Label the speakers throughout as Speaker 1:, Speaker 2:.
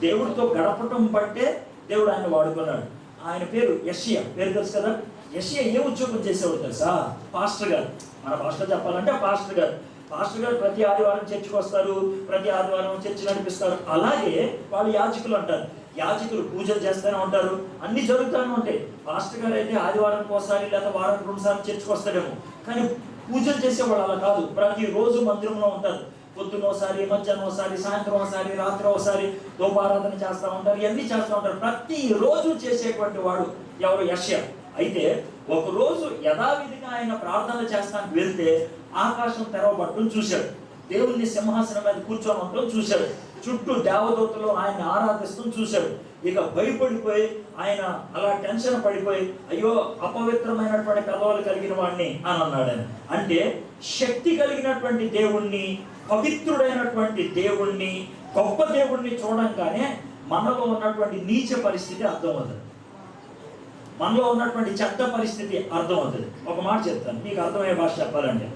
Speaker 1: దేవుడితో గడపటం బట్టే దేవుడు ఆయన వాడుకున్నాడు. ఆయన పేరు యషియా. పేరు తెలుసు కదా? యషియా ఏ ఉద్యోగం చేసేవాడు తెలుసా? పాస్టర్ గారు. మన భాషలో చెప్పాలంటే పాస్టర్ గారు. పాస్టర్ గారు ప్రతి ఆదివారం చర్చికి వస్తారు ప్రతి ఆదివారం చర్చి నడిపిస్తారు. అలాగే వాళ్ళు యాజకులు అంటారు. యాజకులు పూజలు చేస్తూనే ఉంటారు. అన్ని జరుగుతూనే ఉంటాయి. పాస్టర్ గారు అయితే ఆదివారం ఒకసారి లేదా వారం రెండుసార్లు చర్చికి వస్తాడేమో. కానీ పూజలు చేసేవాళ్ళు అలా కాదు. ప్రతి రోజు మందిరంలో ఉంటారు. పొద్దున ఒకసారి మధ్యాహ్నం ఒకసారి సాయంత్రం ఒకసారి రాత్రి ఒకసారి దోపారాధన చేస్తూ ఉంటారు ఇవన్నీ చేస్తూ ఉంటారు. ప్రతి రోజు చేసేటువంటి వాడు ఎవరు? యశ్య అయితే ఒకరోజు యథావిధిగా ఆయన ప్రార్థన చేస్తానికి వెళ్తే ఆకాశం తెరవబట్టడం చూశాడు. దేవుణ్ణి సింహాసనం మీద కూర్చొని ఉండటం చూశాడు. చుట్టూ దేవదూతలు ఆయన ఆరాధిస్తూ చూశాడు. ఇక భయపడిపోయి ఆయన అలా టెన్షన్ పడిపోయి అయ్యో అపవిత్రమైనటువంటి కలవలు కలిగిన వాడిని అని అన్నాడు అంటే శక్తి కలిగినటువంటి దేవుణ్ణి పవిత్రుడైనటువంటి దేవుణ్ణి గొప్ప దేవుణ్ణి చూడంగానే మనలో ఉన్నటువంటి నీచ పరిస్థితి అర్థమవుతుంది. మనలో ఉన్నటువంటి చెత్త పరిస్థితి అర్థమవుతుంది. ఒక మాట చెప్తాను మీకు అర్థమయ్యే భాష చెప్పాలంటే.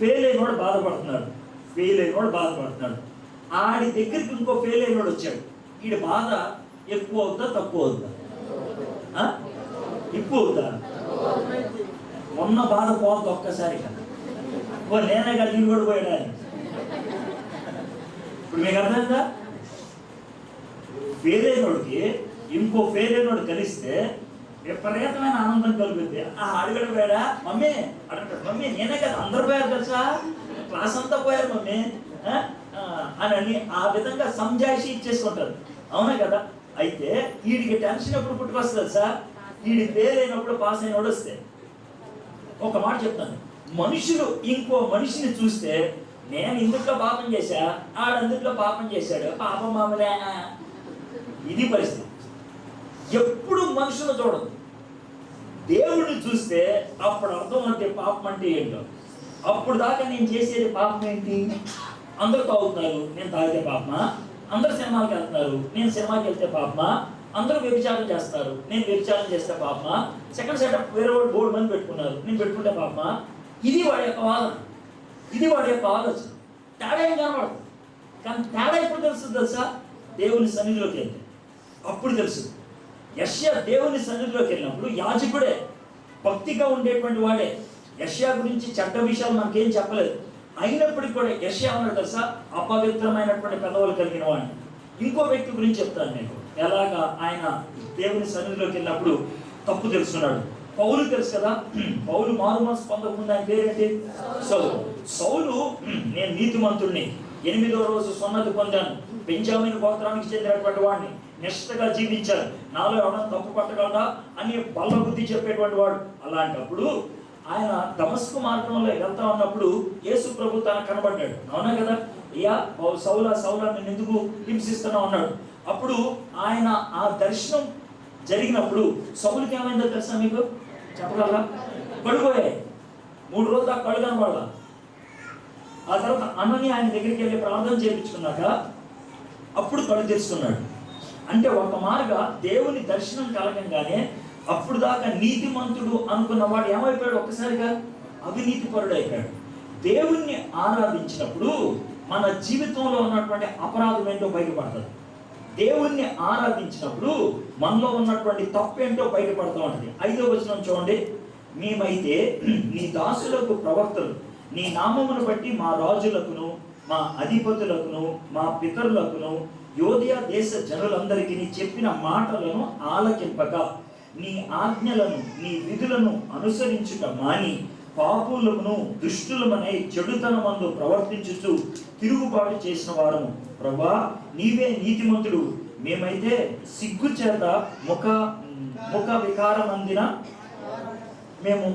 Speaker 1: ఫెయిల్ అయినోడు బాధపడుతున్నాడు ఫెయిల్ అయినోడు బాధపడుతున్నాడు. ఆడి దగ్గరికి ఇంకో ఫెయిల్ అయినోడు వచ్చాడు. వీడి బాధ ఎక్కువ అవుతా తక్కువ అవుతా ఎక్కువ అవుతా మొన్న బాధ పోతుంది ఒక్కసారి కదా ఓ నేనే కదా నేను కూడా పోయాడా ఇప్పుడు మీకు అర్థమైందా? ఫెయిల్ అయినోడికి ఇంకో ఫెయిల్ అయినోడు కలిస్తే విపరీతమైన ఆనందం కలుగుద్ది. ఆ అడుగడు పోయాడా? మమ్మీ అడుగుతాడు మమ్మీ నేనే కదా. అందరు పోయారు తెలుసా? క్లాస్ అంతా పోయారు మమ్మీ. ఆ? అని అని ఆ విధంగా సంజాయిషి ఇచ్చేసుకుంటారు. అవునా కదా? అయితే వీడికి టెన్షన్ ఎప్పుడు పుట్టుకొస్తుంది సార్ వీడి ఫెయిల్ అయినప్పుడు పాస్ అయినోడు వస్తే. ఒక మాట చెప్తాను. మనుషులు ఇంకో మనిషిని చూస్తే నేను ఇందుట్లో పాపం చేశా ఆడందుట్లో పాపం చేశాడు పాపం మామూలే ఇది పరిస్థితి. ఎప్పుడు మనుషులు చూడదు దేవుడిని చూస్తే అప్పుడు అర్థం అంటే పాపం అంటే ఏంటో. అప్పుడు దాకా నేను చేసేది పాపం ఏంటి? అందరూ తాగుతున్నారు నేను తాగితే పాపమా? అందరు సినిమాకి వెళ్తున్నారు నేను సినిమాకి వెళ్తే పాపమా? అందరూ వ్యభిచారం చేస్తారు నేను వ్యభిచారం చేస్తే పాపమా? సెకండ్ సెటప్ వేరే వాళ్ళు బోర్డు మంది పెట్టుకున్నారు నేను పెట్టుకుంటే పాపమా? ఇది వాడి యొక్క వాదన. ఇది వాడి యొక్క ఆలోచన. తేడా ఏం కనబడదు. కానీ తేడా ఎప్పుడు తెలుస్తుంది తెలుసా? దేవుని సన్నిధిలోకి వెళ్తే అప్పుడు తెలుసు యష్యా దేవుని సన్నిధిలోకి వెళ్ళినప్పుడు యాజకుడే భక్తిగా ఉండేటువంటి వాడే. యష్యా గురించి చెడ్డ విషయాలు మనకేం చెప్పలేదు. అయినప్పటికీ కూడా యష్యా అన్నాడు తెలుసా? అపవిత్రమైనటువంటి పెదవులు కలిగిన వాడిని ఇంకో వ్యక్తి గురించి చెప్తాను నేను. ఎలాగా ఆయన దేవుని సన్నిధిలోకి వెళ్ళినప్పుడు తప్పు తెలుసుకున్నాడు. పౌలు తెలుసు కదా? పౌలు మారు మనసు పొందకుండా పేరేంటి? సౌలు. సౌలు నేను నీతిమంతుడిని ఎనిమిదో రోజు సున్నతి పొందాను. బెంజామిన్ గోత్రానికి చెందినటువంటి వాడిని. నిష్ఠగా జీవించాను. నాలో ఎవరైనా తప్పు పట్టగలడా అని బల్ల బుద్ధి చెప్పేటువంటి వాడు. అలాంటప్పుడు ఆయన దమస్కు మార్గంలో వెళ్తా ఉన్నప్పుడు యేసు ప్రభు తనకు కనబడ్డాడు. అవునా కదా? అయ్యా సౌలా సౌలా నేను ఎందుకు హింసిస్తున్నావు? అన్నాడు. అప్పుడు ఆయన ఆ దర్శనం జరిగినప్పుడు సౌలుకి ఏమైందో తెలుసా మీకు? చెప్పగలరా? పడిపోయాయి. మూడు రోజులు దాకా కళ్ళు కనబడాల ఆ తర్వాత అన్నని ఆయన దగ్గరికి వెళ్ళి ప్రార్థన చేయించుకున్నాక అప్పుడు కళ్ళు తెరుచుకున్నాడు. అంటే ఒక మార్గా దేవుని దర్శనం కలగంగానే అప్పుడు దాకా నీతిమంతుడు అనుకున్న వాడు ఏమైపోయాడు? ఒక్కసారిగా అవినీతి పరుడు అయిపోయాడు దేవుణ్ణి ఆరాధించినప్పుడు మన జీవితంలో ఉన్నటువంటి అపరాధం ఏంటో బయటపడుతుంది దేవుణ్ణి ఆరాధించినప్పుడు మనలో ఉన్నటువంటి తప్పేంటో బయటపడుతూ ఉంటుంది. ఐదో వచనం చూడండి. మేమైతే నీ దాసులకు ప్రవక్తలు. నీ నామమును బట్టి మా రాజులకును మా అధిపతులకును మా పితరులకును యోధియా దేశ జనులందరికీ నీ చెప్పిన మాటలను ఆలకింపక నీ ఆజ్ఞలను నీ విధులను అనుసరించుట మాని పాపులమును దుష్టులమనై చెడుతనమందు ప్రవర్తించుచు తిరుగుబాటు చేసిన వారము. ప్రభా నీవే నీతిమంతుడు. మేమైతే సిగ్గు చేత ముఖ ముఖ వికారమందిన మేము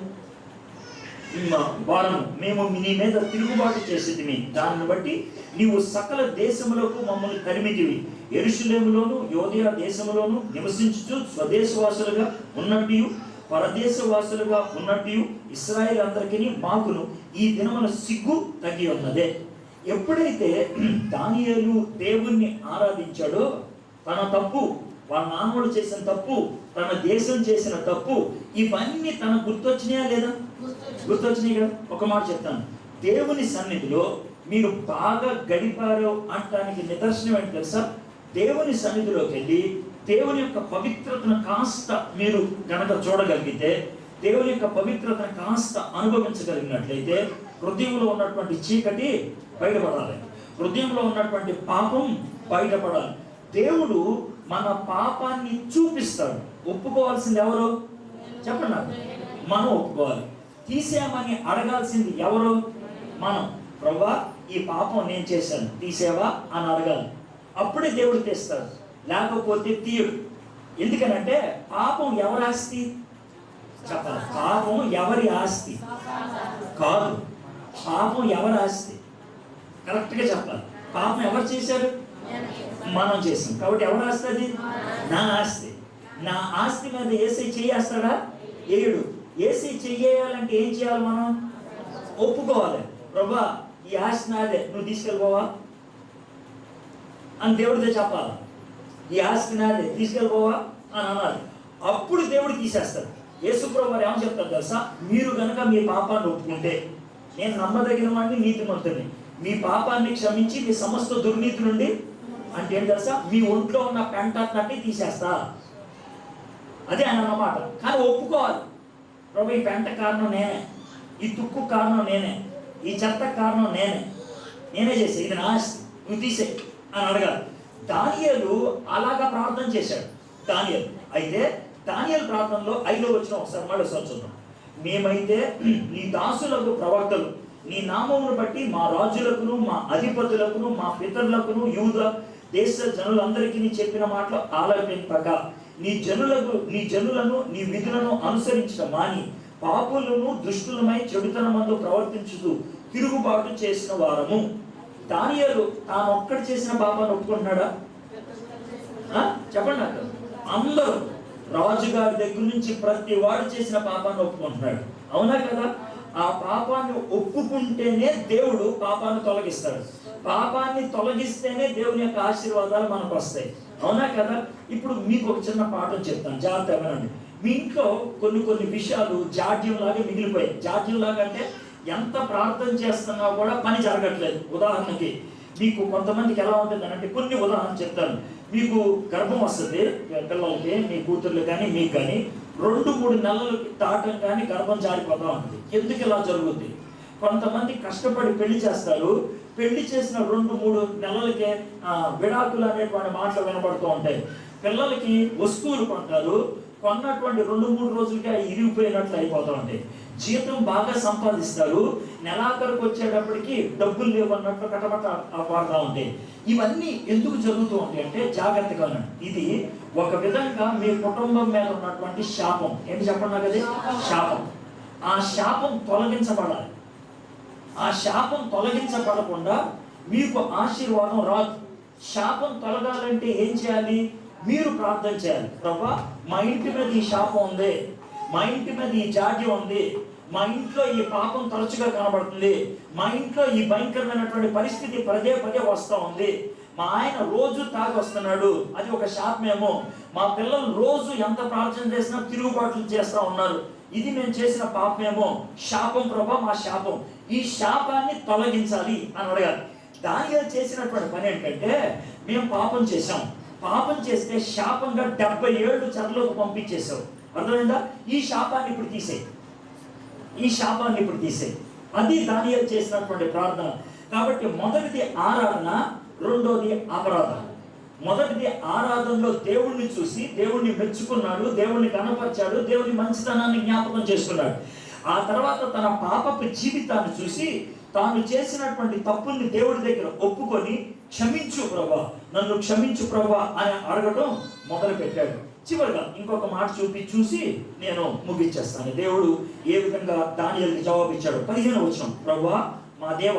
Speaker 1: వారము. మేము నీ మీద తిరుగుబాటు చేసేది దానిని బట్టి నీవు సకల దేశములకు మమ్మల్ని కలిమితివి ఎరుషులేములోను యోధయ దేశములోను నివసించుచు స్వదేశవాసులుగా ఉన్నట్టు పరదేశవాసులుగా ఉన్నట్టు ఇస్రాయేల్ అందరికీ మాకును ఈ దినమున సిగ్గు తగ్గి ఉన్నదే. ఎప్పుడైతే దానియేలు దేవుణ్ణి ఆరాధించాడో తన తప్పు వాళ్ళ నాన్నోడు చేసిన తప్పు తన దేశం చేసిన తప్పు ఇవన్నీ తన గుర్తొచ్చినాయా లేదా? గుర్తొచ్చినాయి. కదా? ఒక మాట చెప్తాను. దేవుని సన్నిధిలో మీరు బాగా గడిపారు అంటానికి నిదర్శనం ఏంటి తెలుసా? దేవుని సన్నిధిలోకి వెళ్ళి దేవుని యొక్క పవిత్రతను కాస్త మీరు గనక చూడగలిగితే దేవుని యొక్క పవిత్రతను కాస్త అనుభవించగలిగినట్లయితే హృదయంలో ఉన్నటువంటి చీకటి బయటపడాలి. హృదయంలో ఉన్నటువంటి పాపం బయటపడాలి. దేవుడు మన పాపాన్ని చూపిస్తాడు. ఒప్పుకోవాల్సింది ఎవరు? చెప్పండి నాకు. మనం ఒప్పుకోవాలి. తీసేయమని అడగాల్సింది ఎవరు? మనం. ప్రభా ఈ పాపం నేను చేశాను. తీసేవా అని అడగాలి. అప్పుడే దేవుడు తీస్తాడు. లేకపోతే తీరు. ఎందుకనంటే పాపం ఎవరి ఆస్తి? చెప్పాలి? పాపం ఎవరి ఆస్తి? కాదు. పాపం ఎవరి ఆస్తి? కరెక్ట్గా చెప్పాలి. పాపం ఎవరు చేశారు? మనం చేసాం కాబట్టి ఎవరు ఆస్తి అది? నా ఆస్తి. నా ఆస్తి మీద ఏసీ చేయేస్తాడా? ఏడు. ఏసీ చెయ్యాలంటే ఏం చేయాలి మనం? ఒప్పుకోవాలి. ప్రభా ఈ ఆస్తి నాదే. నువ్వు తీసుకెళ్ళిపోవా? అని దేవుడితో చెప్పాలి. ఈ ఆస్తి నాదే తీసుకెళ్ళిపోవా అని అనాలి. అప్పుడు దేవుడు తీసేస్తాడు. యేసుప్రభు మరి ఏమని చెప్తారు తెలుసా? మీరు కనుక మీ పాపాన్ని ఒప్పుకుంటే నేను నమ్మదగిన వాడిని నీతిమంతుడిని. మీ పాపాన్ని క్షమించి మీ సమస్త దుర్నీతి నుండి అంటే ఏం తెలుసా? మీ ఒంట్లో ఉన్న పెంట తీసేస్తా. అదే ఆయన అన్నమాట కానీ ఒప్పుకోవాలి. ప్రభు ఈ పెంట కారణం నేనే. ఈ తుక్కు కారణం నేనే. ఈ చెత్త కారణం నేనే. నేనే చేసే. ఇది నా ఆస్తి. నువ్వు తీసే అని అడగాలి. దానియలు అలాగా ప్రార్థన చేశాడు. దానియలు. అయితే దానియల్ ప్రార్థనలో ఐదో వచ్చిన ఒకసారి మళ్ళీ ఒకసారి చూద్దాం. మేమైతే నీ దాసులకు ప్రవక్తలు నీ నామమును బట్టి మా రాజులకును మా అధిపతులకును మా పితరులకును యూద దేశ జనులందరికీ చెప్పిన మాటలు ఆలపింపక నీ జనులకు నీ జనులను నీ విధులను అనుసరించడం మాని పాపులను దుష్టులమై చెడుతనమందు ప్రవర్తించుతూ తిరుగుబాటు చేసిన వారము. దానియాలు తాను ఒక్కడు చేసిన పాపాన్ని ఒప్పుకుంటున్నాడా? చెప్పండి నాకు. అందరూ రాజుగారి దగ్గర నుంచి ప్రతి వాడు చేసిన పాపాన్ని ఒప్పుకుంటున్నాడు. అవునా కదా? ఆ పాపాన్ని ఒప్పుకుంటేనే దేవుడు పాపాన్ని తొలగిస్తాడు. పాపాన్ని తొలగిస్తేనే దేవుని యొక్క ఆశీర్వాదాలు మనకు వస్తాయి. అవునా కదా? ఇప్పుడు మీకు ఒక చిన్న పాఠం చెప్తాను. జాగ్రత్త వినండి. మీ ఇంట్లో కొన్ని కొన్ని విషయాలు జాడ్యం లాగా మిగిలిపోయాయి. జాడ్యం లాగా అంటే ఎంత ప్రార్థన చేస్తున్నా కూడా పని జరగట్లేదు ఉదాహరణకి. మీకు కొంతమందికి ఎలా ఉంటుంది అంటే కొన్ని ఉదాహరణ చెప్తాను. మీకు గర్భం వస్తుంది పిల్లలకి మీ కూతుర్లు కానీ మీకు కానీ రెండు మూడు నెలలు దాటం కానీ గర్భం జారిపోతా ఉంటుంది ఎందుకు ఇలా జరుగుద్ది? కొంతమంది కష్టపడి పెళ్ళి చేస్తారు. పెళ్ళి చేసిన రెండు మూడు నెలలకే విడాకులు అనేటువంటి మాటలు వినబడుతూ ఉంటాయి. పిల్లలకి వస్తువులు కొంటారు. కొన్నటువంటి రెండు మూడు రోజులకే అవి ఇరిగిపోయినట్లు అయిపోతూ ఉంటాయి. జీతం బాగా సంపాదిస్తారు. నెలాఖరుకు వచ్చేటప్పటికి డబ్బులు లేవన్నట్లు కటమట పడుతూ ఉంటాయి ఇవన్నీ ఎందుకు జరుగుతూ ఉంటాయి అంటే జాగ్రత్తగా ఇది ఒక విధంగా మీ కుటుంబం మీద ఉన్నటువంటి శాపం. ఏంటి చెప్పండి కదే శాపం. ఆ శాపం తొలగించబడాలి. ఆ శాపం తొలగించబడకుండా మీకు ఆశీర్వాదం రాదు. శాపం తొలగాలంటే ఏం చేయాలి? మీరు ప్రార్థన చేయాలి. ప్రభా మా ఇంటి మీద ఈ శాపం ఉంది. మా ఇంటి మీద ఈ జాడ్యం ఉంది. మా ఇంట్లో ఈ పాపం తరచుగా కనబడుతుంది. మా ఇంట్లో ఈ భయంకరమైనటువంటి పరిస్థితి పదే పదే వస్తూ ఉంది. మా ఆయన రోజు తాగి వస్తున్నాడు. అది ఒక శాపమేమో మా పిల్లలు రోజు ఎంత ప్రార్థన చేసినా తిరుగుబాట్లు చేస్తూ ఉన్నారు. ఇది మేము చేసిన పాపమేమో శాపం ప్రభా మా శాపం. ఈ శాపాన్ని తొలగించాలి అని అడగాలి. దానిగా చేసినటువంటి పని ఏంటంటే మేము పాపం చేశాం. పాపం చేస్తే శాపంగా డెబ్బై ఏళ్ళు చెరలోకి పంపించేశాం అర్థమైందా ఈ శాపాన్ని ఇప్పుడు తీసే ఈ శాపాన్ని ఇప్పుడు తీసే అది దానియల్ చేసినటువంటి ప్రార్థన. కాబట్టి మొదటిది ఆరాధన రెండోది అపరాధన మొదటిది ఆరాధనలో దేవుణ్ణి చూసి దేవుణ్ణి మెచ్చుకున్నాడు దేవుణ్ణి కనపరిచాడు దేవుని మంచితనాన్ని జ్ఞాపకం చేసుకున్నాడు. ఆ తర్వాత తన పాపపు జీవితాన్ని చూసి తాను చేసినటువంటి తప్పుల్ని దేవుడి దగ్గర ఒప్పుకొని క్షమించు ప్రభా నన్ను క్షమించు ప్రభా అని అడగడం మొదలు పెట్టాడు చివరిగా ఇంకొక మాట చూపి చూసి నేను ముగించేస్తాను. దేవుడు ఏ విధంగా దానియలకి జవాబు ఇచ్చాడు పదిహేను వచ్చిన ప్రభా మా దేవ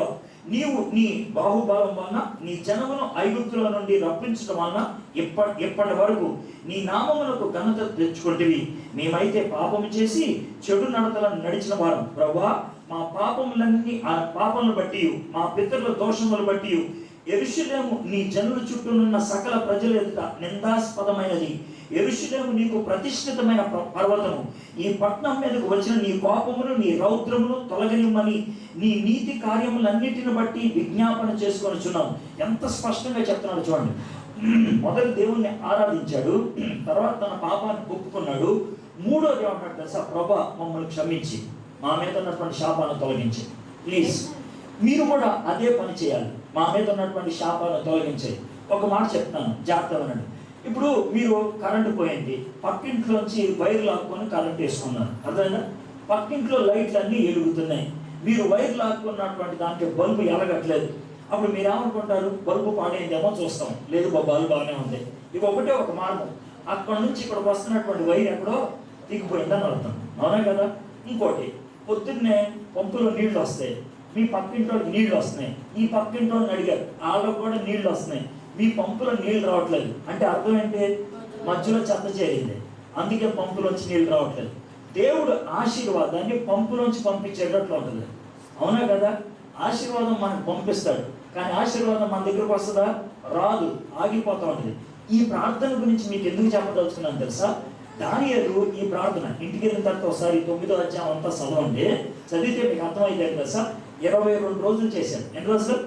Speaker 1: నీవు నీ బాహుబలం వలన నీ జనమును ఐగుప్తుల నుండి రప్పించడం వలన ఇప్పటి ఇప్పటి వరకు నీ నామములకు ఘనత తెచ్చుకుంటేవి? మేమైతే పాపము చేసి చెడు నడతలను నడిచిన వారం. ప్రభా మా పాపములన్నీ ఆ పాపములను బట్టి మా పితరుల దోషములు బట్టి ఎరుషులేము నీ జనుల చుట్టూనున్న సకల ప్రజల ఎదుట నిందాస్పదమైనది. ఎరుషులేము నీకు ప్రతిష్ఠితమైన ప- పర్వతము. ఈ పట్నం మీదకు వచ్చిన నీ కోపమును నీ రౌద్రమును తొలగనిమ్మని నీ నీతి కార్యములన్నిటిని బట్టి విజ్ఞాపన చేసుకొనిచున్నాం. ఎంత స్పష్టంగా చెప్తున్నాడు చూడండి. మొదటి దేవుణ్ణి ఆరాధించాడు. తర్వాత తన పాపాన్ని ఒప్పుకున్నాడు. మూడోది ఏమంటాడు తెలుసా? ప్రభా మమ్మల్ని క్షమించి. మా మీద ఉన్నటువంటి శాపాలను తొలగించి. ప్లీజ్ మీరు కూడా అదే పని చేయాలి. మా మీద ఉన్నటువంటి శాపాలను తొలగించే. ఒక మాట చెప్తాను. జాగ్రత్త వినండి ఇప్పుడు మీరు కరెంటు పోయింది పక్కింట్లోంచి వైర్ లాక్కొని కరెంట్ వేసుకున్నారు. అర్థమైనా పక్కింట్లో లైట్లు అన్నీ వెలుగుతున్నాయి. మీరు వైర్ లాక్కున్నటువంటి దాంట్లో బల్బు ఎలగట్లేదు. అప్పుడు మీరు ఏమనుకుంటారు బల్బు పాడైందేమో చూస్తాం. లేదు బల్బు బాగానే ఉంది. ఇక ఒకటే ఒక మార్గం. అక్కడ నుంచి ఇక్కడికి వస్తున్నటువంటి వైర్ ఎక్కడో దిగిపోయిందని అర్థం. అవునా కదా? ఇంకోటి పొద్దున్నే పంపులో నీళ్ళు వస్తాయి. మీ పక్కింటోళ్ళకి నీళ్ళు వస్తున్నాయి. ఈ పక్కింటోళ్ళని అడిగారు. వాళ్ళకు కూడా నీళ్ళు వస్తున్నాయి. మీ పంపులో నీళ్ళు రావట్లేదు. అంటే అర్థం ఏంటి? మధ్యలో చెత్త చేరింది. అందుకే పంపులోంచి నీళ్ళు రావట్లేదు. దేవుడు ఆశీర్వాదాన్ని పంపులోంచి పంపించేటట్లు ఉంటుంది. అవునా కదా? ఆశీర్వాదం మనకు పంపిస్తాడు. కానీ ఆశీర్వాదం మన దగ్గరకు వస్తుందా? రాదు. ఆగిపోతా ఉంటుంది ఈ ప్రార్థన గురించి మీకు ఎందుకు చెప్పదలుచుకున్నాను తెలుసా? దానియలు ఈ ప్రార్థన. ఇంటికి వెళ్ళిన తర్వాత ఒకసారి తొమ్మిదో అధ్యాయం అంతా చదవండి. చదివితే మీకు అర్థమైతే తెలుసా? ఇరవై రెండు రోజులు చేశాను. ఎన్ని రోజులు?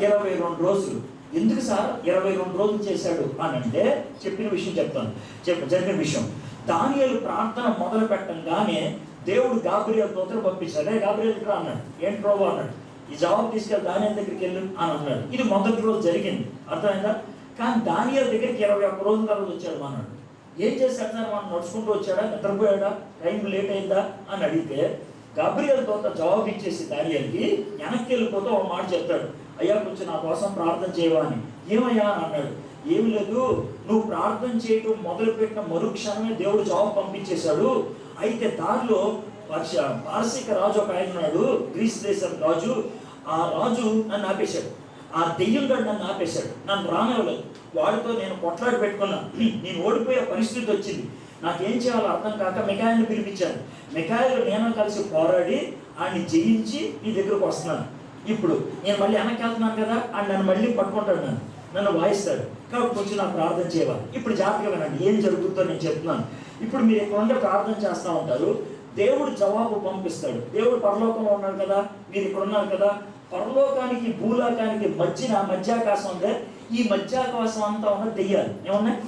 Speaker 1: ఇరవై రెండు రోజులు. ఎందుకు సార్? ఇరవై రెండు రోజులు చేశాడు అని అంటే చెప్పిన విషయం చెప్తాను. చెప్ప జరిగిన విషయం. దానియలు ప్రార్థన మొదలు పెట్టంగానే దేవుడు గాబ్రియల్ దూతలు పంపించాడు. గాబ్రియల్ ఇక్కడ అన్నాడు. ఏంటి ప్రభు అన్నాడు. ఈ జవాబు తీసుకెళ్ళి దానియల్ దగ్గరికి వెళ్ళు అని అన్నాడు. ఇది మొదటి రోజు జరిగింది. అర్థమైందా? కానీ దానియల్ దగ్గరికి ఇరవై ఒక్క రోజుల తర్వాత వచ్చాడు అన్నాడు ఏం చేశాడు సార్? మనం నడుచుకుంటూ వచ్చాడా? నిద్రపోయాడా? టైం లేట్ అయిందా? అని అడిగితే గబ్రియల్ తోత జవాబు ఇచ్చేసి దానియల్కి వెనక్కి వెళ్ళిపోతే ఒక మాట చెప్తాడు. అయ్యా కొంచెం నా కోసం ప్రార్థన చేయవా అని ఏమయ్యా అని అన్నాడు. ఏమి లేదు. నువ్వు ప్రార్థన చేయటం మొదలుపెట్టిన మరుక్షణమే దేవుడు జవాబు పంపించేశాడు. అయితే దారిలో వర్ష పారసిక రాజు ఒక ఆయన ఉన్నాడు గ్రీస్ దేశం రాజు. ఆ రాజు నన్ను ఆపేశాడు. ఆ దెయ్యం గడు నన్ను ఆపేశాడు. నన్ను రానివ్వలేదు. వాడితో నేను కొట్లాడి పెట్టుకున్నా. నేను ఓడిపోయే పరిస్థితి వచ్చింది. నాకేం చేయాలో అర్థం కాక మికాయల్ని పిలిపించాను. మికాయలు నేను కలిసి పోరాడి ఆయన్ని జయించి నీ దగ్గరకు వస్తున్నాను. ఇప్పుడు నేను మళ్ళీ వెనక్కి వెళ్తున్నాను కదా ఆయన నన్ను మళ్ళీ పట్టుకుంటాడు నన్ను. నన్ను వాయిస్తాడు. కాబట్టి కొంచెం నాకు ప్రార్థన చేయాలి ఇప్పుడు జాగ్రత్తగా వినండి. ఏం జరుగుతుందో నేను చెప్తున్నాను. ఇప్పుడు మీరు ఇక్కడ ఉండే ప్రార్థన చేస్తూ ఉంటారు. దేవుడు జవాబు పంపిస్తాడు. దేవుడు పరలోకంలో ఉన్నాడు కదా మీరు ఇక్కడ ఉన్నారు కదా. పరలోకానికి భూలోకానికి మధ్యన మధ్యాకాశం ఉందే. ఈ మధ్యాకాశం అంతా ఉన్న దెయ్యాలు. ఏమున్నాయి?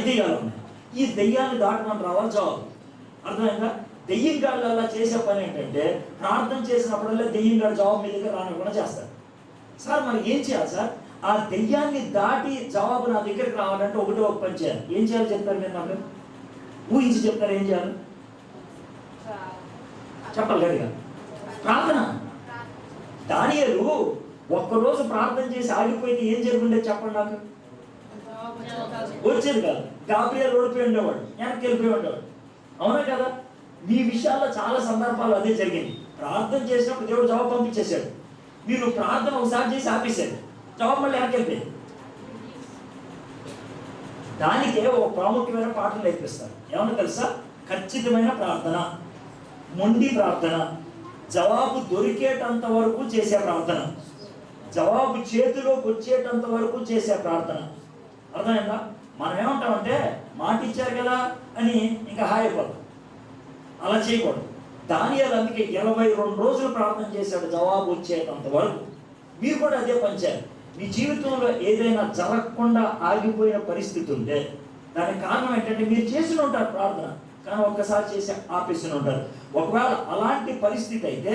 Speaker 1: దెయ్యాలు. ఉన్నాయి. ఈ దెయ్యాన్ని దాటమని రావాలి జవాబు. అర్థమైందా? దెయ్యం గాళ్ళు అలా చేసే పని ఏంటంటే ప్రార్థన చేసినప్పుడల్లా దెయ్యం గారు జవాబు మీ దగ్గర రానివ్వకుండా చేస్తారు సార్ మరి ఏం చేయాలి సార్? ఆ దెయ్యాన్ని దాటి జవాబు నా దగ్గరికి రావాలంటే ఒకటే ఒక పని చేయాలి. ఏం చేయాలి చెప్తారు మీరు నాకు? ఊహించి చెప్తారు ఏం చేయాలి? చెప్పాలి గడిగా ప్రార్థన. దానియలు ఒక్కరోజు ప్రార్థన చేసి ఆగిపోయితే ఏం జరుగుండే చెప్పండి నాకు? వచ్చేది కాదు. గాబ్రియల్ ఓడిపోయి ఉండేవాడు వెనక్కి వెళ్ళిపోయి ఉండేవాడు. అవునా కదా? మీ విషయాల్లో చాలా సందర్భాలు అదే జరిగింది. ప్రార్థన చేసినప్పుడు దేవుడు జవాబు పంపించేశాడు. మీరు ప్రార్థన ఒకసారి చేసి ఆపేశారు. జవాబు మళ్ళీ వెనక్కి దానికే ఒక ప్రాముఖ్యమైన పాటలు నేర్పిస్తారు. ఏమన్నా తెలుసా? ఖచ్చితమైన ప్రార్థన మొండి ప్రార్థన జవాబు దొరికేటంత వరకు చేసే ప్రార్థన జవాబు చేతిలోకి వచ్చేటంత వరకు చేసే ప్రార్థన. అర్థమైందా? మనం ఏమంటామంటే మాట ఇచ్చారు కదా అని ఇంకా హాయిపోతాం అలా చేయకూడదు. దానియాలు అందుకే ఇరవై రెండు రోజులు ప్రార్థన చేశాడు జవాబు వచ్చేటంత వరకు. మీరు కూడా అదే పనిచేయాలి మీ జీవితంలో ఏదైనా జరగకుండా ఆగిపోయిన పరిస్థితి ఉంటే దానికి కారణం ఏంటంటే మీరు చేసిన ఉంటారు ప్రార్థన కానీ ఒక్కసారి చేసి ఆపేసిన ఉంటారు. ఒకవేళ అలాంటి పరిస్థితి అయితే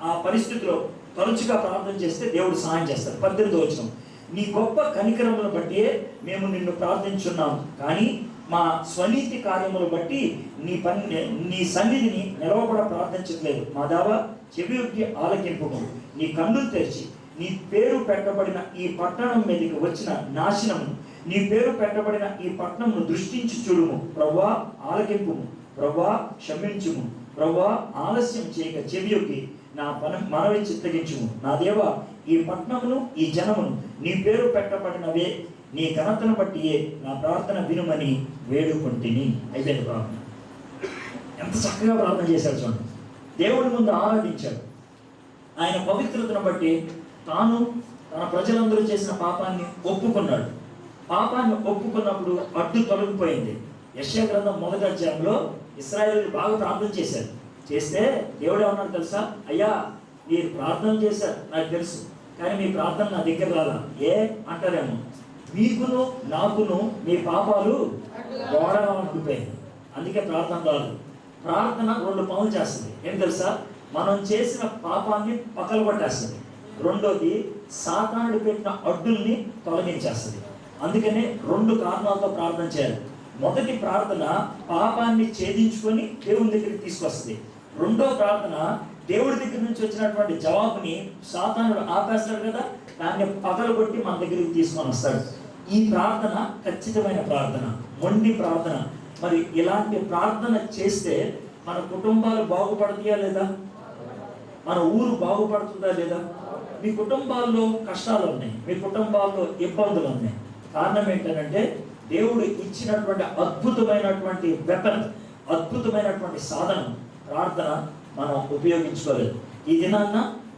Speaker 1: ఆ, పరిస్థితిలో తరచుగా ప్రార్థన చేస్తే దేవుడు సహాయం చేస్తాడు. పద్దెనిమిది వచ్చిన నీ గొప్ప కనికరములను బట్టి మేము నిన్ను ప్రార్థించున్నాం కానీ మా స్వనీతి కార్యములు బట్టి నీ పని నీ సన్నిధిని నిలవబడ ప్రార్థించట్లేదు. మా దావా చెవియొక్కి ఆలకింపము. నీ కన్నులు తెరిచి నీ పేరు పెట్టబడిన ఈ పట్టణం మీదకి వచ్చిన నాశనము. నీ పేరు పెట్టబడిన ఈ పట్టణంను దృష్టించి చూడుము. ప్రవ్వా ఆలకింపుము. ప్రవ్వా క్షమించుము. ప్రవ్వా ఆలస్యం చేయక చెవియొక్కి నా పన మనవి చిత్తగించుము. నా దేవ ఈ పట్టణమును ఈ జనమును నీ పేరు పెట్టబడినవే నీ ఘనతను బట్టియే నా ప్రార్థన వినుమని వేడుకుంటుని. అయిపోయింది ప్రార్థన ఎంత చక్కగా ప్రార్థన చేశాడు చూడండి. దేవుడి ముందు ఆరాధించాడు. ఆయన పవిత్రతను బట్టి తాను తన ప్రజలందరూ చేసిన పాపాన్ని ఒప్పుకున్నాడు. పాపాన్ని ఒప్పుకున్నప్పుడు అడ్డు తొలగిపోయింది. యశ్యా గ్రంథం మొదటి అధ్యాయంలో ఇస్రాయేల్ బాగా ప్రార్థన చేశారు. చేస్తే దేవుడు ఏమన్నాడు తెలుసా? అయ్యా మీరు ప్రార్థన చేశారు నాకు తెలుసు. కానీ మీ ప్రార్థన నా దగ్గర రాలా? ఏ? అంటారేమో. మీకును నాకును మీ పాపాలు గోడగా ఉండిపోయింది అందుకే ప్రార్థన రాదు ప్రార్థన రెండు పనులు చేస్తుంది. ఏం తెలుసా? మనం చేసిన పాపాన్ని పక్కలు కొట్టేస్తుంది. రెండోది సాతానుడు పెట్టిన అడ్డుల్ని తొలగించేస్తుంది. అందుకనే రెండు కారణాలతో ప్రార్థన చేయాలి. మొదటి ప్రార్థన పాపాన్ని ఛేదించుకొని దేవుని దగ్గరికి తీసుకొస్తుంది. రెండో ప్రార్థన దేవుడి దగ్గర నుంచి వచ్చినటువంటి జవాబుని సాతానుడు ఆపేస్తాడు కదా? దాన్ని పగలగొట్టి మన దగ్గరికి తీసుకొని వస్తాడు. ఈ ప్రార్థన ఖచ్చితమైన ప్రార్థన మొండి ప్రార్థన. మరి ఇలాంటి ప్రార్థన చేస్తే మన కుటుంబాలు బాగుపడతాయా లేదా? మన ఊరు బాగుపడుతుందా లేదా? మీ కుటుంబాల్లో కష్టాలు ఉన్నాయి మీ కుటుంబాల్లో ఇబ్బందులు ఉన్నాయి. కారణం ఏంటంటే దేవుడు ఇచ్చినటువంటి అద్భుతమైనటువంటి వెపన్ అద్భుతమైనటువంటి సాధనం ప్రార్థన మనం ఉపయోగించుకోలేదు. ఈ దినాన్న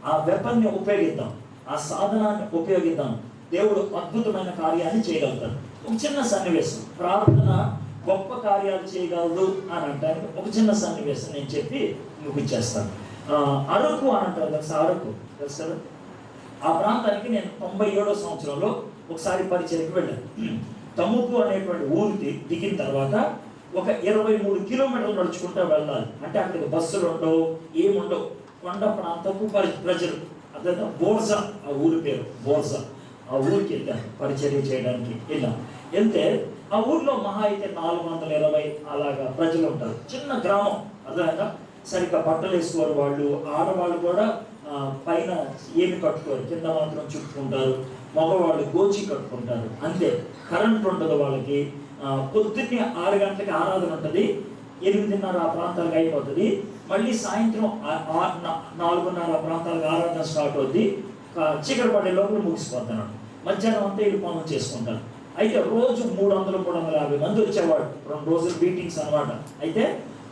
Speaker 1: ఆ వెపన్ని ఉపయోగిద్దాం ఆ సాధనాన్ని ఉపయోగిద్దాం. దేవుడు అద్భుతమైన కార్యాన్ని చేయగలుగుతాడు. ఒక చిన్న సన్నివేశం. ప్రార్థన గొప్ప కార్యాలు చేయగలదు అని అంటారు ఒక చిన్న సన్నివేశం నేను చెప్పి ముగించేస్తాను అరకు అని అంటారు తెలుసా అరకు. తెలుసు ఆ ప్రాంతానికి నేను తొంభై ఏడో సంవత్సరంలో ఒకసారి పరిచయకు వెళ్ళాను. తముకు అనేటువంటి ఊరికి దిగిన తర్వాత ఒక ఇరవై మూడు కిలోమీటర్లు నడుచుకుంటూ వెళ్ళాలి. అంటే అక్కడికి బస్సులు ఉండవు ఏముండవు. కొండ ప్రాంతపు పరి- ప్రజలు. అదే బోర్జా ఆ ఊరి పేరు బోర్జా. ఆ ఊరికి వెళ్ళాను పరిచర్య చేయడానికి వెళ్ళాం. వెళ్తే ఆ ఊర్లో మహా అయితే నాలుగు వందల ఇరవై అలాగా ప్రజలు ఉంటారు. చిన్న గ్రామం అర్థమైందా? సరిగ్గా బట్టలు వేసుకోరు వాళ్ళు ఆడవాళ్ళు కూడా పైన ఏమి కట్టుకోరు కింద మాత్రం చుట్టుకుంటారు మగవాళ్ళు గోచి కట్టుకుంటారు అంతే. కరెంట్ ఉండదు వాళ్ళకి. పొద్దున్నే ఆరు గంటలకి ఆరాధన ఉంటుంది ఎనిమిదిన్నర ఆ ప్రాంతాలకు అయిపోతుంది. మళ్ళీ సాయంత్రం నాలుగున్నర ప్రాంతాలకు ఆరాధన స్టార్ట్ అవుద్ది. చీకటి పడే లోపల ముగిసిపోతున్నాడు మధ్యాహ్నం అంతా వీళ్ళు పనులు చేసుకుంటారు. అయితే రోజు మూడు వందలు మూడు వందల యాభై మంది వచ్చేవాడు రెండు రోజులు మీటింగ్స్ అనమాట అయితే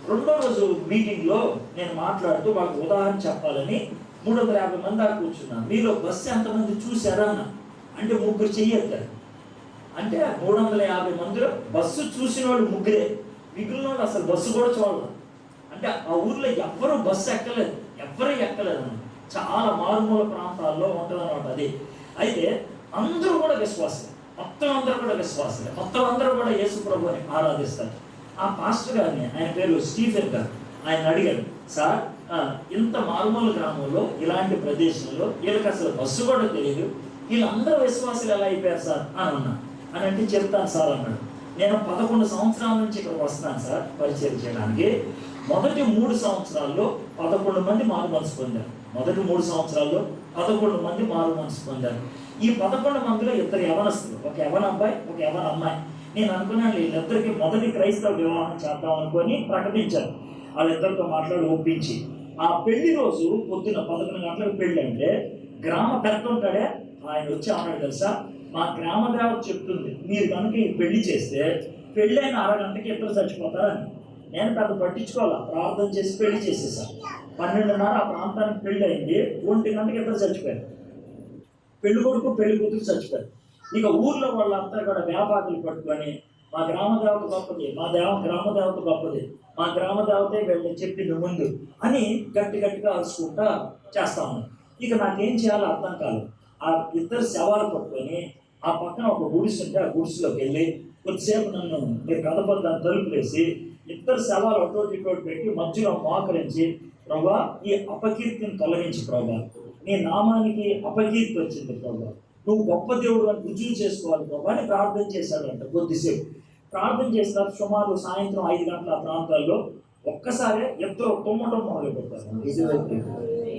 Speaker 1: రెండో రోజు మీటింగ్లో నేను మాట్లాడుతూ వాళ్ళకి ఉదాహరణ చెప్పాలని మూడు వందల యాభై మంది దాకా కూర్చున్నాను మీలో బస్సు ఎంతమంది చూశారా అన్న? అంటే ముగ్గురు చెయ్యొద్దారు అంటే మూడు వందల యాభై మందిలో బస్సు చూసిన వాళ్ళు ముగ్గురే. మిగిలిన వాళ్ళు అసలు బస్సు కూడా చూడలేదు అంటే ఆ ఊర్లో ఎవ్వరూ బస్సు ఎక్కలేదు. ఎవ్వరూ ఎక్కలేదు చాలా మారుమూల ప్రాంతాల్లో ఉంటుంది అనమాట అది. అయితే అందరూ కూడా విశ్వాసులు. మొత్తం అందరూ కూడా విశ్వాసులు. మొత్తం అందరూ కూడా యేసు ప్రభుని ఆరాధిస్తారు. ఆ పాస్టర్ గారిని ఆయన పేరు స్టీఫెన్ గారు. ఆయన అడిగారు సార్ ఇంత మారుమూల గ్రామంలో ఇలాంటి ప్రదేశంలో వీళ్ళకి అసలు బస్సు కూడా తెలియదు. వీళ్ళందరూ విశ్వాసులు ఎలా అయిపోయారు సార్? అని అన్నా. అని అంటే చెప్తాను సార్ అన్నాడు. నేను పదకొండు సంవత్సరాల నుంచి ఇక్కడ వస్తున్నాను సార్ పరిచయం చేయడానికి. మొదటి మూడు సంవత్సరాల్లో పదకొండు మంది మారు మనసు పొందారు. మొదటి మూడు సంవత్సరాల్లో పదకొండు మంది మారు మనసు పొందారు. ఈ పదకొండు మందిలో ఇద్దరు యవనస్తులు ఒక యవన అబ్బాయి ఒక యవన అమ్మాయి. నేను అనుకున్నాను వీళ్ళిద్దరికి మొదటి క్రైస్తవ వివాహం చేద్దాం అనుకొని ప్రకటించారు. వాళ్ళిద్దరితో మాట్లాడి ఒప్పించి ఆ పెళ్ళి రోజు పొద్దున పదకొండు గంటలకు పెళ్ళి అంటే గ్రామ పెద్ద ఉంటాడే ఆయన వచ్చి అన్నాడు తెలుసా? మా గ్రామ దేవత చెప్తుంది మీరు కనుక ఈ పెళ్ళి చేస్తే పెళ్ళైన అరగంటకి ఇద్దరు చచ్చిపోతారని. నేను పెద్ద పట్టించుకోవాలా? ప్రార్థన చేసి పెళ్ళి చేసేసాను పన్నెండున్నర ఆ ప్రాంతానికి పెళ్ళి అయింది. ఒంటి గంటకి ఇద్దరు చచ్చిపోయారు. పెళ్ళి కొడుకు పెళ్ళి కూతురు చచ్చిపోయారు. ఇక ఊర్లో వాళ్ళంతా కూడా వ్యాపారులు పట్టుకొని మా గ్రామ దేవత గొప్పది మా దేవ గ్రామ దేవత గొప్పది మా గ్రామ దేవతే వెళ్ళి చెప్పింది ముందు అని గట్టి గట్టిగా అరుచుకుంటా చేస్తా ఉన్నాను ఇక నాకేం చేయాలో అర్థం కాదు. ఆ ఇద్దరు శవాలు పట్టుకొని ఆ పక్కన ఒక గుడిసు ఉంటే ఆ గుడిసెలోకి వెళ్ళి కొద్దిసేపు నన్ను మీరు కదపద్దాన్ని తలుపులేసి ఇద్దరు శవాలు అటో ఇటో పెట్టి మధ్యలో మోకరించి ప్రభా ఈ అపకీర్తిని తొలగించి ప్రభా. నీ నామానికి అపకీర్తి వచ్చింది ప్రభా. నువ్వు గొప్ప దేవుడు అని రుజువు చేసుకోవాలి ప్రభా అని ప్రార్థన చేశాడంట కొద్దిసేపు. ప్రార్థన చేసిన సుమారు సాయంత్రం ఐదు గంటల ప్రాంతాల్లో ఒక్కసారే ఇద్దరు తుమ్మటం మొదలు పెట్టారు.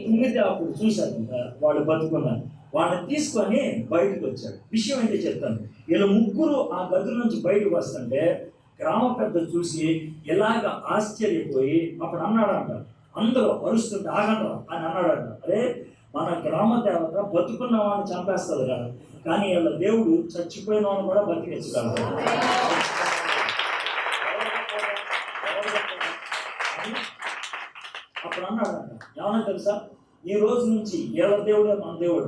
Speaker 1: తుమ్మితే అప్పుడు చూశాను వాళ్ళు బతుకున్నారు. వాళ్ళని తీసుకొని బయటకు వచ్చాడు. విషయం ఏంటి చెప్తాను. వీళ్ళ ముగ్గురు ఆ గదుల నుంచి బయటకు వస్తుంటే గ్రామ పెద్ద చూసి ఎలాగ ఆశ్చర్యపోయి అప్పుడు అన్నాడంట అందరూ అరుస్తుంటే ఆగండ్రా అని అన్నాడంట అరే మన గ్రామ దేవత బతుకున్న వాడిని చంపేస్తుంది కదా కానీ వాళ్ళ దేవుడు చచ్చిపోయిన వాడిని కూడా బతికించగలరు అప్పుడు అన్నాడంట ఏమన్నా తెలుసా? ఈ రోజు నుంచి ఏళ్ళ దేవుడే మన దేవుడు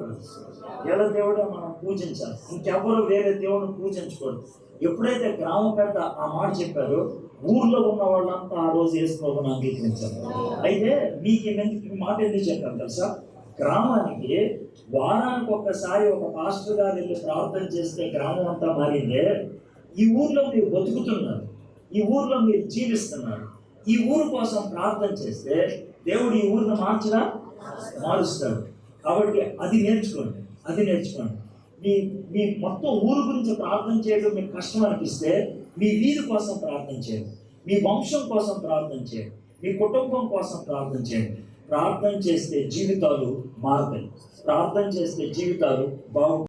Speaker 1: ఏళ్ళ దేవుడే మనం పూజించాలి. ఇంకెవ్వరు వేరే దేవుడిని పూజించకూడదు. ఎప్పుడైతే గ్రామ పెద్ద ఆ మాట చెప్పారో ఊర్లో ఉన్న వాళ్ళంతా ఆ రోజు వేసుకోవాలని అంగీకరించారు. అయితే మీకు ఎందుకు మాట ఎందుకు చెప్పాను తెలుసా? గ్రామానికి వారానికి ఒక్కసారి ఒక పాస్టర్ గారు వెళ్ళి ప్రార్థన చేస్తే గ్రామం అంతా మారిందే. ఈ ఊర్లో మీరు బతుకుతున్నారు. ఈ ఊర్లో మీరు జీవిస్తున్నారు. ఈ ఊరు కోసం ప్రార్థన చేస్తే దేవుడు ఈ ఊరిని మార్చడా మారుస్తాడు. కాబట్టి అది నేర్చుకోండి. అది నేర్చుకోండి. మీ మీ మొత్తం ఊరు గురించి ప్రార్థన చేయడం మీకు కష్టం అనిపిస్తే మీ వీరు కోసం ప్రార్థన చేయండి. మీ వంశం కోసం ప్రార్థన చేయండి. మీ కుటుంబం కోసం ప్రార్థన చేయండి. ప్రార్థన చేస్తే జీవితాలు మారుతాయి. ప్రార్థన చేస్తే జీవితాలు బాగుంటాయి.